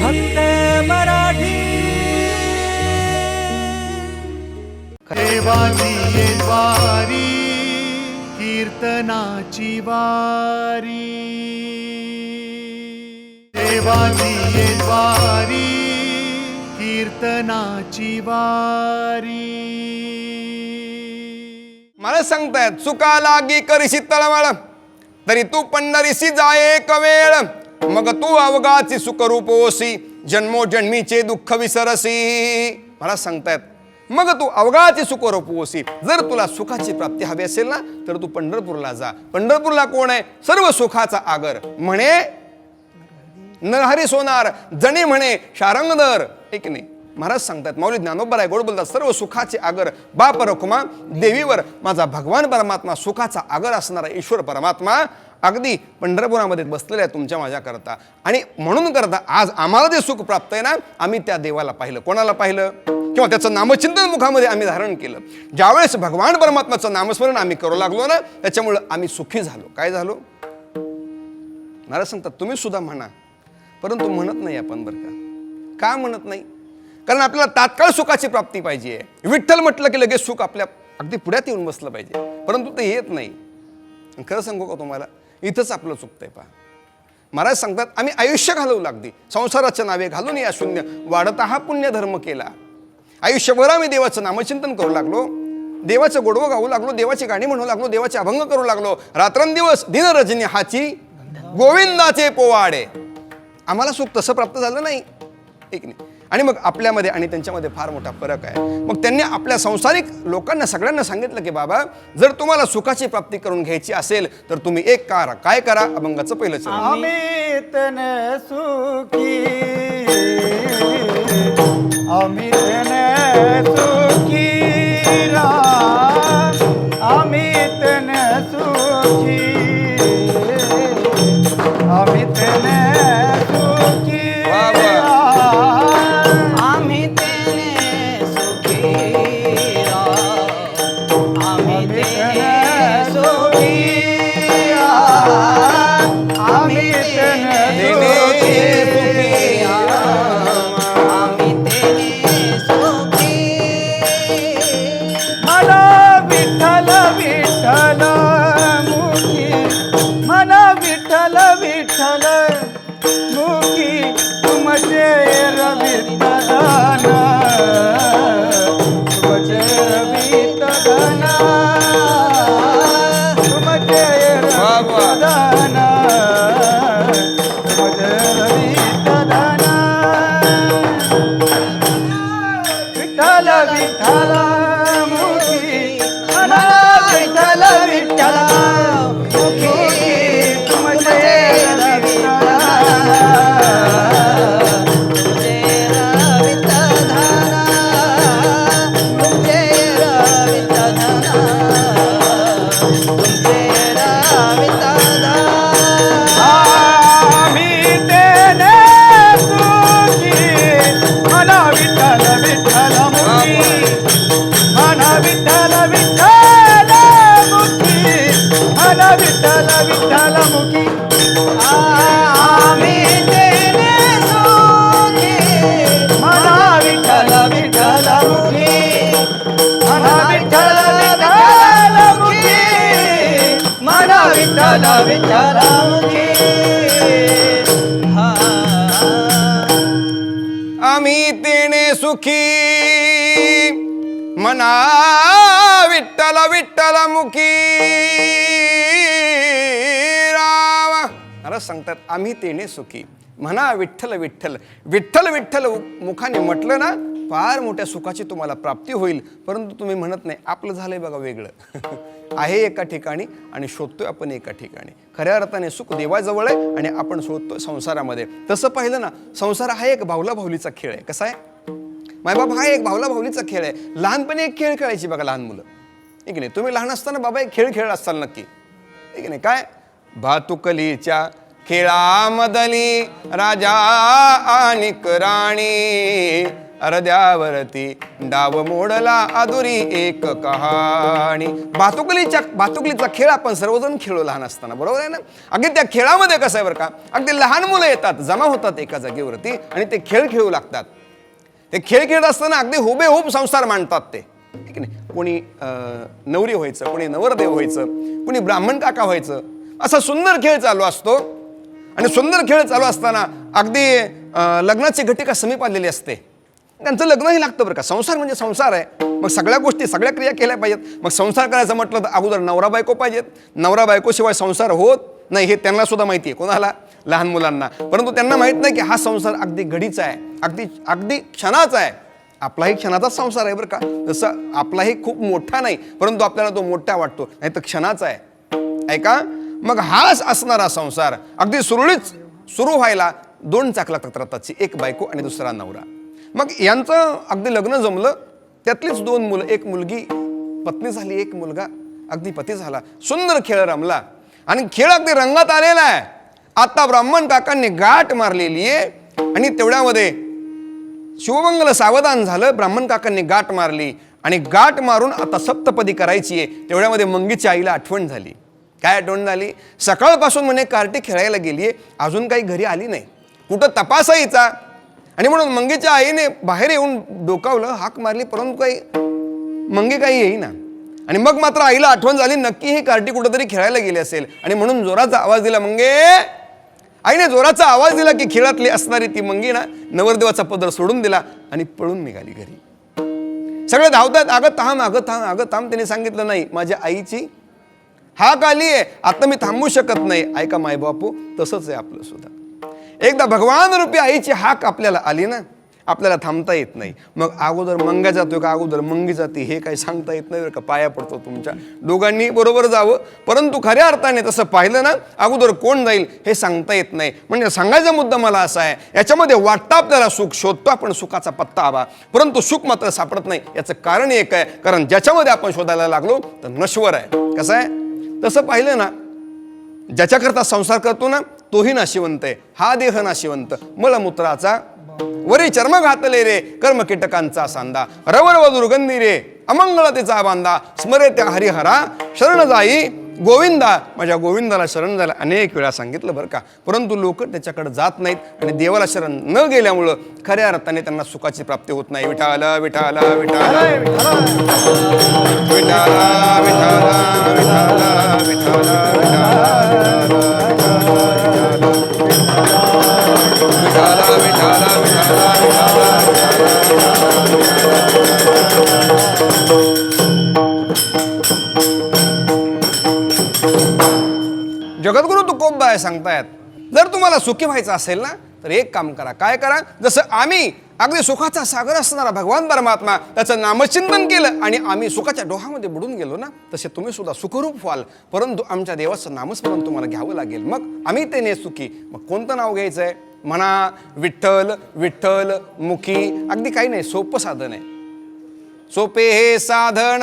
फक्त मराठी. देवाची ये द्वारी कीर्तनाची वारी. देवाची ये द्वारी कीर्तनाची वारी. मला सांगतायत चुका लागी करशी तळमळ. तरी तू पंढरीसी जाय एक वेळ. मग तू अवगाची सुखरूप ओसी जन्मोजन्मीचे दुःख विसरसी मला सांगतायत मग तू अवघाची सुखरूप ओसी जर तुला सुखाची प्राप्ती हवी असेल ना तर तू पंढरपूरला जा. पंढरपूरला कोण आहे? सर्व सुखाचा आगर. म्हणे नरहरी सोनार जणे म्हणे शारंगधर. एक नाही? महाराज सांगतात माऊली ज्ञानोबर आहे गोड बोलतात सर्व सुखाचे आगर. बाप रखुमा देवीवर माझा भगवान परमात्मा सुखाचा आगर असणारा ईश्वर परमात्मा अगदी पंढरपुरामध्ये बसलेल्या आहे तुमच्या माझ्याकरता. आणि म्हणून करता आज आम्हाला जे सुख प्राप्त आहे ना आम्ही त्या देवाला पाहिलं. कोणाला पाहिलं? किंवा त्याचं नामचिंतन मुखामध्ये आम्ही धारण केलं. ज्यावेळेस भगवान परमात्माचं नामस्मरण आम्ही करू लागलो ना त्याच्यामुळं आम्ही सुखी झालो. काय झालो? मला सांगतात तुम्ही सुद्धा म्हणा. परंतु म्हणत नाही आपण बरं का? का म्हणत नाही? कारण आपल्याला तात्काळ सुखाची प्राप्ती पाहिजे. विठ्ठल म्हटलं की लगेच सुख आपल्या अगदी पुढ्यात येऊन बसलं पाहिजे. परंतु ते येत नाही. खरं सांगू का तुम्हाला? इथंच आपलं चुकतंय पहा. महाराज सांगतात आम्ही आयुष्य घालवू लागली संसाराच्या नावे घालून या शून्य. वाढता हा पुण्य धर्म केला. आयुष्यभर आम्ही देवाचं नामचिंतन करू लागलो. देवाचं गोडवं गाऊ लागलो देवाची गाणी म्हणू लागलो देवाचे अभंग करू लागलो. रात्रंदिवस दिनरजनी हाची गोविंदाचे पोवाडे. आम्हाला सुख तसं प्राप्त झालं नाही. एक नाही आणि मग आपल्यामध्ये आणि त्यांच्यामध्ये फार मोठा फरक आहे. मग त्यांनी आपल्या संसारिक लोकांना सगळ्यांना सांगितलं की बाबा जर तुम्हाला सुखाची प्राप्ती करून घ्यायची असेल तर तुम्ही एक करा. काय करा? अभंगाचं पहिलं चरण. अमितन सुखी. मना विठ्ठल विठ्ठल मुखी राम अरे सांगतात आम्ही तेने सुखी म्हणा विठ्ठल विठ्ठल विठ्ठल विठ्ठल मुखाने म्हटलं ना फार मोठ्या सुखाची तुम्हाला प्राप्ती होईल. परंतु तुम्ही म्हणत नाही आपलं झालंय बघा वेगळं. आहे एका ठिकाणी आणि शोधतोय आपण एका ठिकाणी. खऱ्या अर्थाने सुख देवाजवळ आहे आणि आपण शोधतोय संसारामध्ये. तसं पाहिलं ना संसार हा एक भावला भावलीचा खेळ आहे. कसा आहे? मायबाप हा एक भावला भावलीचा खेळ आहे. लहानपणी एक खेळ खेळायची बघा लहान मुलं. ठीक नाही? तुम्ही लहान असताना बाबा एक खेळ खेळ असाल नक्की. ठीक नाही? काय? भातुकलीच्या खेळामदली राजा आणि राणी अर्ध्यावरती डाव मोडला आदुरी एक कहाणी. भातुकलीच्या भातुकलीचा खेळ आपण सर्वजण खेळलो लहान असताना बरोबर आहे ना? अगदी त्या खेळामध्ये कसं आहे बरं का? अगदी लहान मुलं येतात जमा होतात एका जागेवरती आणि ते खेळ खेळू लागतात. ते खेळ खेळत असताना अगदी हुबेहूब संसार मांडतात ते. ठीक आहे नाही? कोणी नवरी व्हायचं कोणी नवरदेव व्हायचं कोणी ब्राह्मण काका व्हायचं असा सुंदर खेळ चालू असतो. आणि सुंदर खेळ चालू असताना अगदी लग्नाची घटिका समीप आलेली असते. त्यांचं लग्नही लागतं बरं का. संसार म्हणजे संसार आहे. मग सगळ्या गोष्टी सगळ्या क्रिया केल्या पाहिजेत. मग संसार करायचं म्हटलं तर अगोदर नवरा बायको पाहिजेत. नवरा बायकोशिवाय संसार होत नाही हे त्यांना सुद्धा माहिती आहे. कोणाला? लहान मुलांना. परंतु त्यांना माहीत नाही की हा संसार अगदी घडीचा आहे. अगदी अगदी क्षणाचा आहे. आपलाही क्षणाचाच संसार आहे बरं का. जसं आपलाही खूप मोठा नाही परंतु आपल्याला तो मोठा वाटतो. नाही तर क्षणाचा आहे. ऐका? मग हाच असणारा संसार. अगदी सुरळीत सुरू व्हायला दोन चाकला लागतात एक बायको आणि दुसरा नवरा. मग यांचं अगदी लग्न जमलं त्यातलीच दोन मुलं एक मुलगी पत्नी झाली एक मुलगा अगदी पती झाला. सुंदर खेळ रमला. आणि खेळ अगदी रंगात आलेला आहे. आता ब्राह्मण काकांनी गाठ मारलेली आहे आणि तेवढ्यामध्ये शिवमंगल सावधान झालं ब्राह्मण काकांनी गाठ मारली आणि गाठ मारून आता सप्तपदी करायची आहे. तेवढ्यामध्ये मंगीच्या आईला आठवण झाली. काय आठवण झाली? सकाळपासून म्हणे कार्टी खेळायला गेली आहे अजून काही घरी आली नाही. कुठं तपासायचा? आणि म्हणून मंगीच्या आईने बाहेर येऊन डोकावलं हाक मारली परंतु काही मंगी काही येईना. आणि मग मात्र आईला आठवण झाली नक्की ही कार्टी कुठंतरी खेळायला गेली असेल. आणि म्हणून जोराचा आवाज दिला मंगे आईने जोराचा आवाज दिला की खेळातली असणारी ती मंगी ना नवरदेवाचा पदर सोडून दिला आणि पळून निघाली घरी. सगळे धावतात अगं थांब अगं थांब अगं थांब त्यांनी सांगितलं नाही माझ्या आईची हाक आली आहे आता मी थांबू शकत नाही. ऐका माय बापू तसंच आहे आपलं सुद्धा. एकदा भगवान रूपी आईची हाक आपल्याला आली ना आपल्याला थांबता येत नाही. मग अगोदर मंगा जातोय का? अगोदर मंगी जाते. हे काही सांगता येत नाही का? पाया पडतो तुमच्या. दोघांनी बरोबर जावं. परंतु खऱ्या अर्थाने तसं पाहिलं ना अगोदर कोण जाईल हे सांगता येत नाही. म्हणजे सांगायचा मुद्दा मला असा आहे याच्यामध्ये वाटतं आपल्याला सुख शोधतो आपण सुखाचा पत्ता हवा. परंतु सुख मात्र सापडत नाही. याचं कारण एक आहे. कारण ज्याच्यामध्ये आपण शोधायला लागलो तर नश्वर आहे. कसं आहे? तसं पाहिलं ना ज्याच्याकरता संसार करतो ना तोही नाशिवंत आहे. हा देह नाशिवंत. मलमूत्राचा वरी चर्म घातले रे कर्म कीटकांचा सांदा. व दुर्गंधी रे अमंगळतेचा बांधा स्मरे त्या हरिहरा शरण जाई. गोविंदा माझ्या गोविंदाला शरण झालं अनेक वेळा सांगितलं बरं का. परंतु लोक त्याच्याकडे जात नाहीत आणि देवाला शरण न गेल्यामुळं खऱ्या अर्थाने त्यांना सुखाची प्राप्ती होत नाही. विठाला विठाल विठाल विठाला विठाला विठाला विठाला. जगद्गुरु तुकोबाय सांगतायत? जर तुम्हाला सुखी व्हायचं असेल ना तर एक काम करा. काय करा? जसं आम्ही अगदी सुखाचा सागर असणारा भगवान परमात्मा त्याचं नामचिंतन केलं आणि आम्ही सुखाच्या डोहामध्ये बुडून गेलो ना तसे तुम्ही सुद्धा सुखरूप व्हाल. परंतु आमच्या देवाचं नामस्मरण तुम्हाला घ्यावं लागेल. मग आम्ही ते ने सुखी. मग कोणतं नाव घ्यायचं आहे म्हणा विठ्ठल विठ्ठल मुखी अगदी काही नाही सोपं साधन आहे. सोपे हे साधन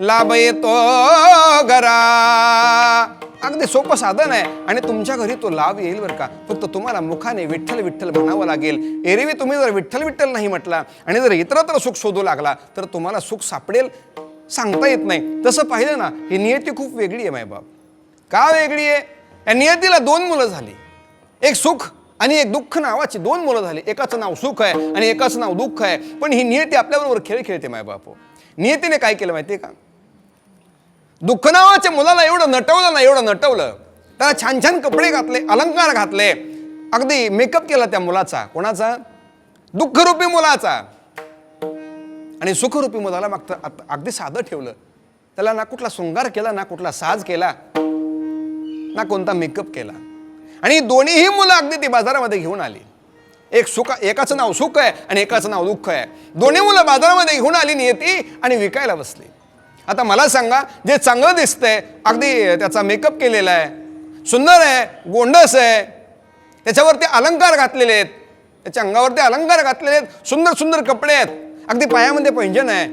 लाभ येतो घरा अगदी सोपं साधन आहे. आणि तुमच्या घरी तो लाभ येईल बरं का. फक्त तुम्हाला मुखाने विठ्ठल विठ्ठल म्हणावं लागेल. एरवी तुम्ही जर विठ्ठल विठ्ठल नाही म्हटला आणि जर इतरत्र सुख शोधू लागला तर तुम्हाला सुख सापडेल सांगता येत नाही. तसं पाहिलं ना ही नियती खूप वेगळी आहे मायबाप. का वेगळी आहे? या नियतीला दोन मुलं झाली. एक सुख आणि एक दुःख नावाची दोन मुलं झाली. एकाचं नाव सुख आहे आणि एकाचं नाव दुःख आहे. पण ही नियती आपल्याबरोबर खेळ खेळते माय बापू. नियतीने काय केलं माहिती आहे का? दुःख नावाच्या मुलाला एवढं नटवलं ना एवढं नटवलं. त्याला छान छान कपडे घातले अलंकार घातले. अगदी मेकअप केला त्या मुलाचा. कोणाचा? दुःखरूपी मुलाचा. आणि सुखरूपी मुलाला मागत अगदी साधं ठेवलं. त्याला ना कुठला शृंगार केला ना कुठला साज केला ना कोणता मेकअप केला. आणि दोन्हीही मुलं अगदी ती बाजारामध्ये घेऊन आली. एक सुख एकाचं नाव सुख आहे आणि एकाचं नाव दुःख आहे. दोन्ही मुलं बाजारामध्ये घेऊन आली येते आणि विकायला बसली. आता मला सांगा जे चांगलं दिसतंय अगदी त्याचा मेकअप केलेला आहे सुंदर आहे गोंडस आहे त्याच्यावरती अलंकार घातलेले आहेत त्याच्या अंगावरती अलंकार घातलेले आहेत सुंदर सुंदर कपडे आहेत अगदी पायामध्ये पैंजण आहे.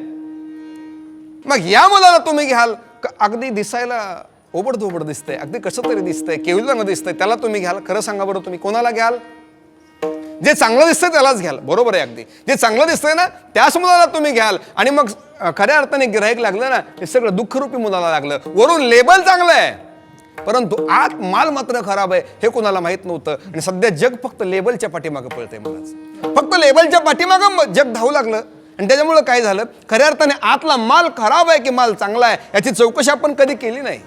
मग या मुलाला तुम्ही घ्याल क- अगदी दिसायला ओबडधोबड दिसतंय. अगदी कसं तरी दिसतंय. केवलं दिसतंय. त्याला तुम्ही घ्याल. खरं सांगा बरं तुम्ही. कोणाला घ्याल? जे चांगलं दिसतंय त्यालाच घ्याल. बरोबर आहे अगदी. जे चांगलं दिसतंय ना त्याच मुलाला तुम्ही घ्याल. आणि मग खऱ्या अर्थाने गिराईक लागलं ना हे सगळं दुःखरूपी मुलाला लागलं. वरून लेबल चांगलं आहे. परंतु आत माल मात्र खराब आहे हे कोणाला माहीत नव्हतं. आणि सध्या जग फक्त लेबलच्या पाठीमागं पळतंय मलाच. फक्त लेबलच्या पाठीमागं जग धावू लागलं. आणि त्याच्यामुळं काय झालं? खऱ्या अर्थाने आतला माल खराब आहे की माल चांगला आहे याची चौकशी आपण कधी केली नाही.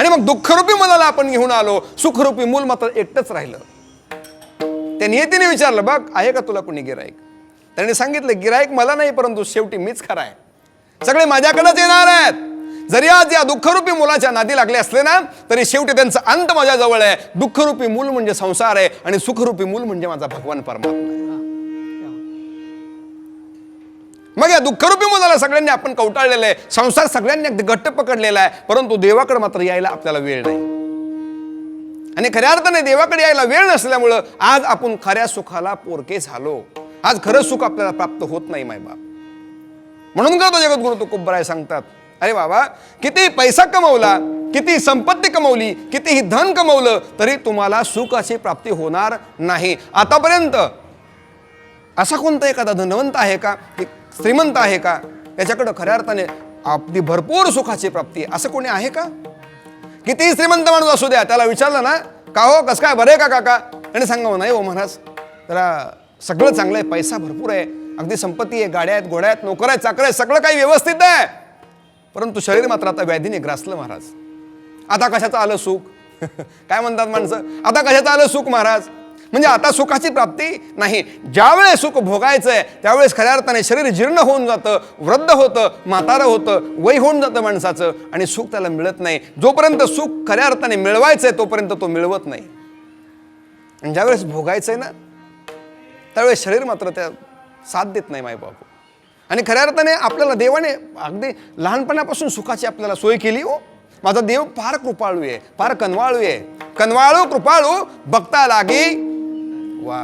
आणि मग दुःखरूपी मुलाला आपण घेऊन आलो सुखरूपी मूल मात्र एकटंच राहिलं. त्या नियतीने विचारलं बघ आहे का तुला कुणी गिराईक? त्याने सांगितलं गिराईक मला नाही परंतु शेवटी मीच खरा आहे. सगळे माझ्याकडेच येणार आहेत. जरी आज या दुःखरूपी मुलाच्या नादी लागले असले ना तरी शेवटी त्यांचा अंत माझ्याजवळ आहे. दुःखरूपी मूल म्हणजे संसार आहे आणि सुखरूपी मूल म्हणजे माझा भगवान परमात्मा आहे. मग या दुःखरूपी मुलाला सगळ्यांनी आपण कवटाळलेलं आहे. संसार सगळ्यांनी अगदी घट्ट पकडलेला आहे. परंतु देवाकडे मात्र यायला आपल्याला वेळ नाही. आणि खऱ्या अर्थाने देवाकडे यायला वेळ नसल्यामुळं आज आपण खऱ्या सुखाला पोरके झालो. आज खरं सुख आपल्याला प्राप्त होत नाही मायबाप म्हणून करतो जगद्गुरु तुकोबराय सांगतात अरे बाबा किती पैसा कमवला किती संपत्ती कमवली कितीही धन कमवलं तरी तुम्हाला सुखाची प्राप्ती होणार नाही. आतापर्यंत असा कोणता एखादा धनवंत आहे का की श्रीमंत आहे का? याच्याकडं खऱ्या अर्थाने आपली भरपूर सुखाची प्राप्ती आहे. असं कोणी आहे का? कितीही श्रीमंत माणूस असू द्या. त्याला विचारलं ना का हो? कसं काय? बरं आहे का काका? आणि सांगा नाही हो महाराज. त्याला सगळं चांगलं आहे. पैसा भरपूर आहे. अगदी संपत्ती आहे. गाड्या आहेत घोड्या आहेत नोकर आहेत चाकर आहेत. सगळं काही व्यवस्थित आहे. परंतु शरीर मात्र आता व्याधीने ग्रासलं महाराज. आता कशाचं आलं सुख? काय म्हणतात माणसं? आता कशाचं आलं सुख महाराज? म्हणजे आता सुखाची प्राप्ती नाही. ज्यावेळेस सुख भोगायचं आहे त्यावेळेस खऱ्या अर्थाने शरीर जीर्ण होऊन जातं वृद्ध होतं म्हातारं होतं वय होऊन जातं माणसाचं आणि सुख त्याला मिळत नाही. जोपर्यंत सुख खऱ्या अर्थाने मिळवायचं आहे तोपर्यंत तो मिळवत नाही. आणि ज्यावेळेस भोगायचं आहे ना त्यावेळेस शरीर मात्र त्या साथ देत नाही मायबापू. आणि खऱ्या अर्थाने आपल्याला देवाने अगदी लहानपणापासून सुखाची आपल्याला सोय केली हो. माझा देव फार कृपाळू आहे फार कनवाळू आहे. कनवाळू कृपाळू बघता लागी. वा